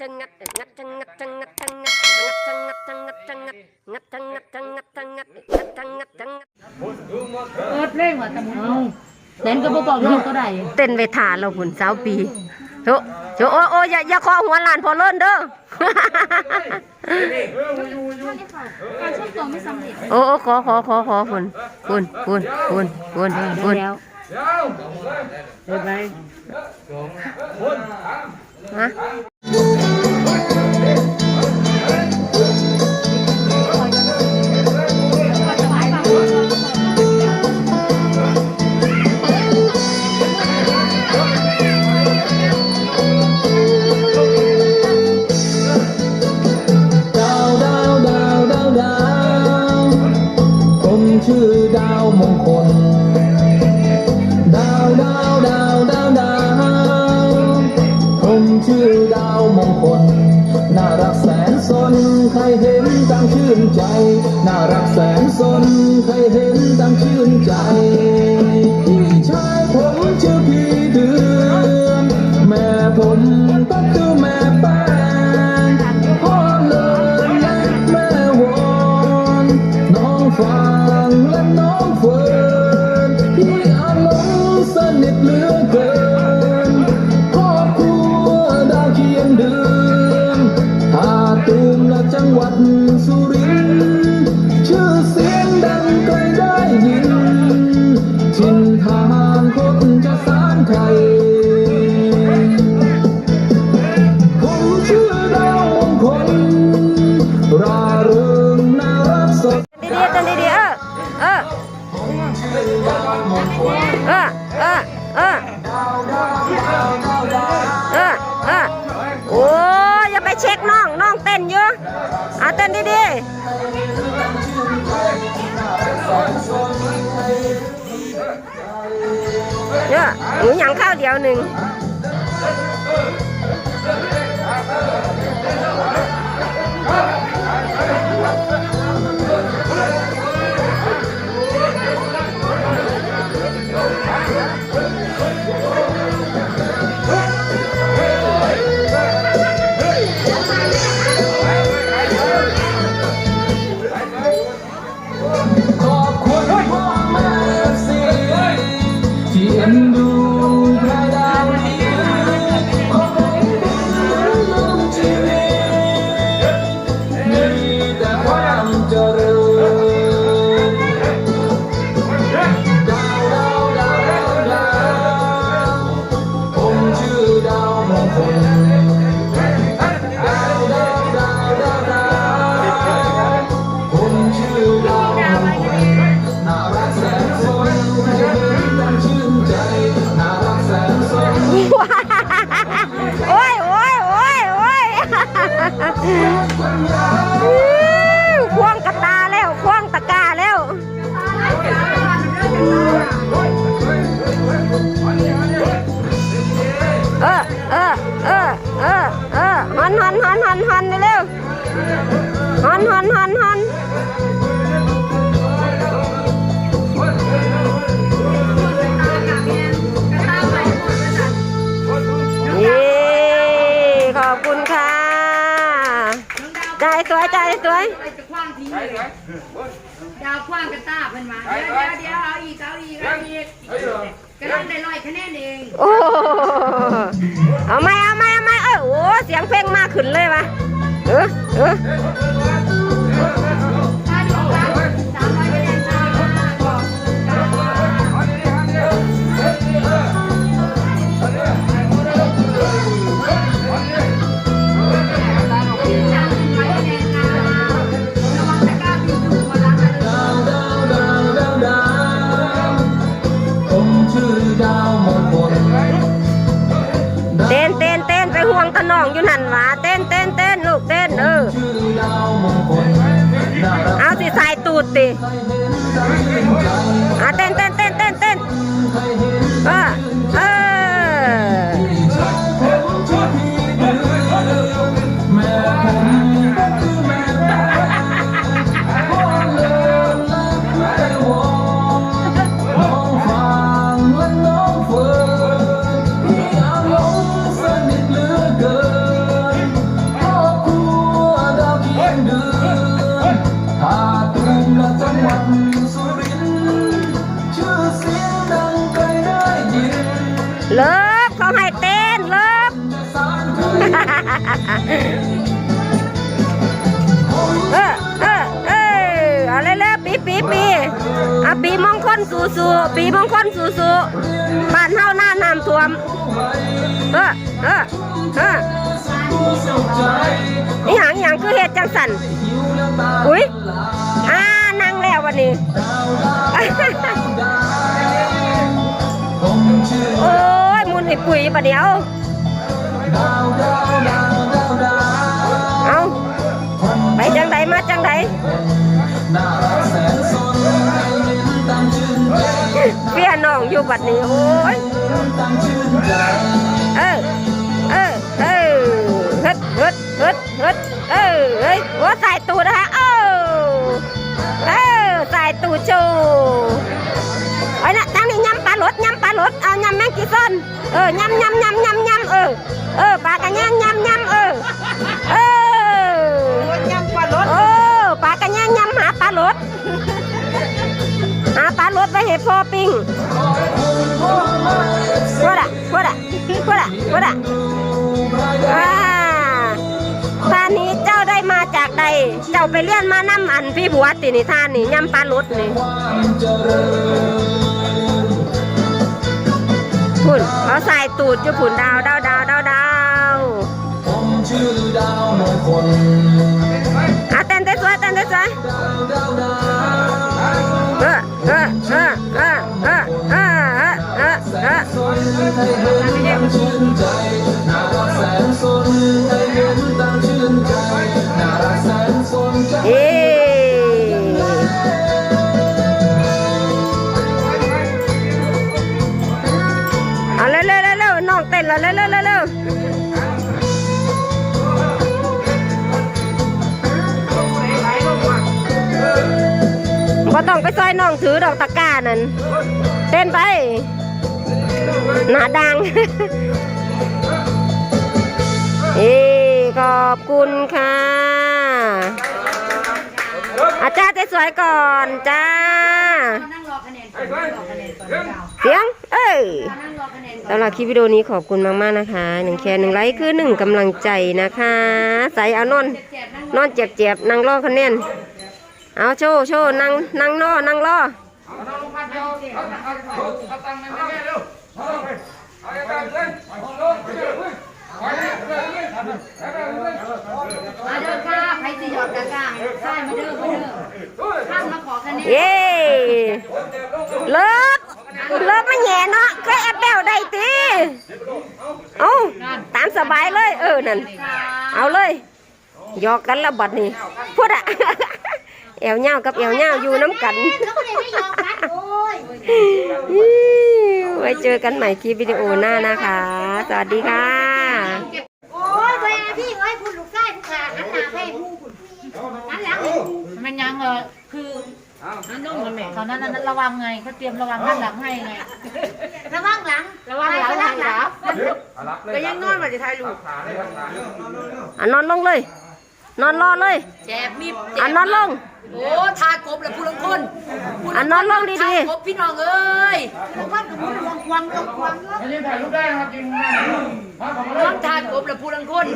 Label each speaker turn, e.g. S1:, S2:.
S1: จังงัดงัดจังงัดจังงัดจังงัดงัดจังงัดจังงัดจังงัดงัดจังงัดจังงัดจังงัดงัดจังงัดจังงัด
S2: เปิดเพลงว่าตะมุนเต้นก็บ่บอกน้องก็ได้
S1: เต้นไปถ่าเราหุ่นสาวปีโจโจโอ้โอ้อย่าอย่าคอหัวหลานพอเลิ่นเด้อ
S2: การช่วยตัวไม่สำเร็จ
S1: โอ้โอ้ขอขอขอขอคุณคุณคุณคุณคุณคุณ
S2: แล้วบ๊ายบาย
S1: ฮะ
S3: ชื่อดาวมงคล ดาวดาวดาวดาวดาวผมชื่อดาวมงคล น่ารักแสนสน ใครเห็นตั้งชื่นใจ น่ารักแสนสน ใครเห็นตั้งชื่นใจ เช็คน้องน้
S1: องเต้นอยู่อะเต้นดีๆ เนี่ยหมูหยังข้าวเดียวหนึ่ง
S3: ใจส
S1: วยใจสว
S2: ไปจะคว้างทิ้งเลยดาวคว้างกันตาเพิ่นมาเดี๋ยวเดี๋ยวเอาอีกเอาอีกเอาอีกกำลังได้ร้อยคะแนนเอง
S1: โอ้เอาไม่เอาไม่เอาไม่เออโอ้เสียงเพลงมากขึ้นเลยวะเออเออ
S2: เต้
S1: นเต้นเต้นลูกเต้นเออเอาสิสายตูดติ
S3: เอะ
S1: เต้นเต้น
S3: ปีมง
S1: คลสู่สู่ปีมงคลสู่สู่บ้านเฮาหน้าน้ำท่วมเออเออเออนี่หางอย่างคือเฮ็ดจังสันอุ้ยอ่านั่งแล้ววันนี้
S3: ผมชื่อ
S1: โอ้ยมุนให้ปุ๋ยปะเดี๋ยว
S3: ดาวดาวดาวดาวดาว
S1: เอาไปจังใดมาจังใด
S3: เปี
S1: ยน้องอยู่บัดนี้โอ้ย
S3: ตั้งชื่นใจ
S1: เออเออเออฮึดฮึดฮึดฮึดเออเฮ้ยหัวใส่ตูดนะฮะเออเออใส่ตูดโชว์ไอ้น่ะตั้งนี่ยำปลาหลดยำปลาหลดเอายำแมงกีซอนเออยำยำยำยำยำเออเออปลากระแยงยำ ไปเห็ดพอปิ้งพูดอะพูดอะพูดอะพูดอะอ่าท่านนี้เจ้าได้มาจากใด เจ้าไปเลี้ยนมาน้ำอันพี่บัวตินี่ท่านนี่ยำปลาลดนี่
S3: ความเจริญ
S1: พุ่นเขาใส่ตูดจุพุ่นดาวดาวดาวดาวดาว
S3: อาวมงคล
S1: อะเต้นได้สวยเต้นได้สวย เร็วเร็วเร็วเร็วน้องเต้นแล้วเร็วเร็วเร็วเร็วบ่ต้องไปซอยน้องถือดอกตะกร้านั่นเต้นไป หนาดังเอขอบคุณค่ะ อาจารย์สวยก่อนจ้า
S2: นั่งรอคะแนนก่อนนั่งรอคะแนนก่อน
S1: เสียง เอ้ย
S2: นั่งรอคะแนนก่อน
S1: สำหรับคลิปวิดีโอนี้ขอบคุณมากๆนะคะหนึ่งแชร์หนึ่งไลค์คือหนึ่งกำลังใจนะคะ ใส่เอานอน
S2: เจ็บนั่ง
S1: นอนเจ็บๆนั่งรอคะแนน เอาโชว์โชว์นั่งนั่งรอนั่งรอ
S2: มาเด้อค่ะใครสิหยอดกะกะใช่มาเด้อมาเด้อท่านมาขอคะแนน
S1: เย้เลิกเลิกไม่แย่เนาะเคยแอบแบวได้ตีเอาตามสบายเลย เออนั่น เอาเลยหยอกกันละบัดนี้พูดอะ แอวเงากับแอวเงาอยู่น้ำกัน
S4: เขาไม่ได้ไม่ยอมกันโอ้ย
S1: ไว้เจอกันใหม่คลิปวิดีโอหน้านะคะ สวัสดีค่ะ
S4: โอ้ยเวลาพี่ไว้คุณลูกไส้ผู้ขาหันหน้าให้ผู้คุณหันหลังให้ผู้
S5: มันยังเออคือนั่นนุ่มกันแม่เขานั้นนั้นระวังไงเขาเตรียมระวังด้านหลังให้ไง
S4: ระวังหลัง
S5: ระวังหลัง
S4: ระวังหลัง
S5: ก็ยังนอนมาจะถ่ายรูป
S1: อะนอนลงเลย นอนรอเลย
S5: แจบมีด
S1: อะนอนลง
S5: โอ้ทากบแล้วผู้ลังคน
S1: อะนอนลงดี
S5: ทากบพี่น้องเอ้ย
S4: ระวังกับผู้ระวังควงระวังควง
S5: น้องทากบแล้วผู้ลังคน